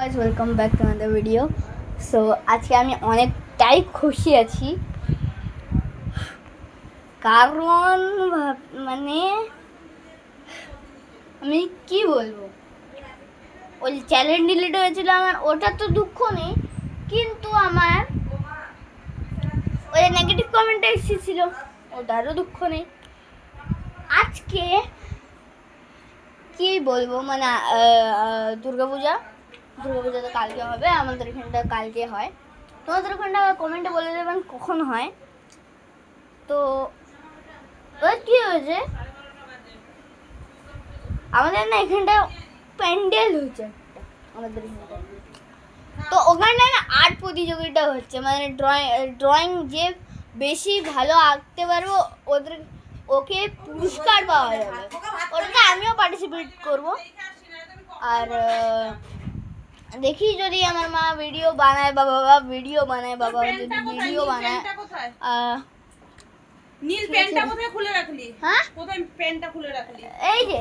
Guys welcome back to আমাদের video so আজকে আমি অনেকটাই খুশি আছি। কারণ মানে আমি কি বলব? ওই চ্যালেঞ্জ ডিলিট হয়েছিল আমার, ওটা তো দুঃখ নেই, কিন্তু আমার ওই নেগেটিভ কমেন্টটা এসেছিল, ওটারও দুঃখ নেই। আজকে কি বলব? মানে দুর্গা পূজা দুর্গা পূজা তো কালকে হবে আমাদের এখানটা কালকে হয়। তোমাদের ওখানটা কমেন্টে বলে দেবেন কখন হয়। তো ওই কি হয়েছে? আমাদের না এখানটা প্যান্ডেল একটা, আমাদের তো ওখানে না আর্ট প্রতিযোগিতা হচ্ছে মানে ড্রয়িং ড্রয়িং যে বেশি ভালো আঁকতে পারব, ওদের, ওকে পুরস্কার পাওয়া যাবে। ওটাতে আমিও পার্টিসিপেট করব। আর দেখি যদি আমার মা ভিডিও বানায় বা বাবা ভিডিও বানায় বাবা যদি ভিডিও বানায় নীল প্যান্টটা কোথায় খুলে রাখলি? হ্যাঁ? কোথায় প্যান্টটা খুলে রাখলি? এই যে।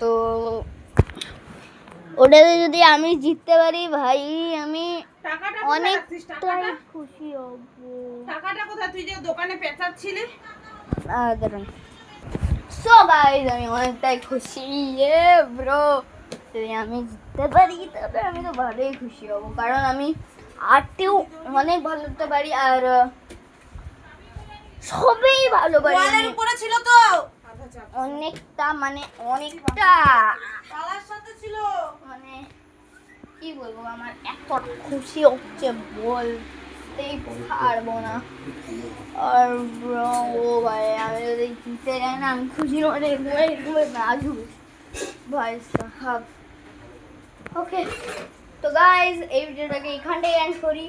তো ওটাতে যদি আমি জিততে পারি ভাই আমি অনেকটাই খুশি হব। টাকাটা কোথায়? তুই যে দোকানে পেঁচাচ্ছিলি? দাঁড়ান। সো গাইজ আমি অনেকটাই খুশি এ ব্রো যদি আমি জিততে পারি তবে আমি তো ভালোই খুশি হব কারণ আমি আর্টেও অনেক ভালো করতে পারি আর সবই ভালো পারি ওয়ালের উপরে ছিল তো। অনেকটা মানে অনেকটা। তালার সাথে ছিল। মানে কি বলব আমার এত খুশি হচ্ছে বলতেই পারব না। আর ও ভাই খুশির মধ্যে ঘুরে ঘুরে নাচু ভাই সাহাব ওকে তো গাইজ এই ভিডিওটাকে এখানটাই এন্ড করি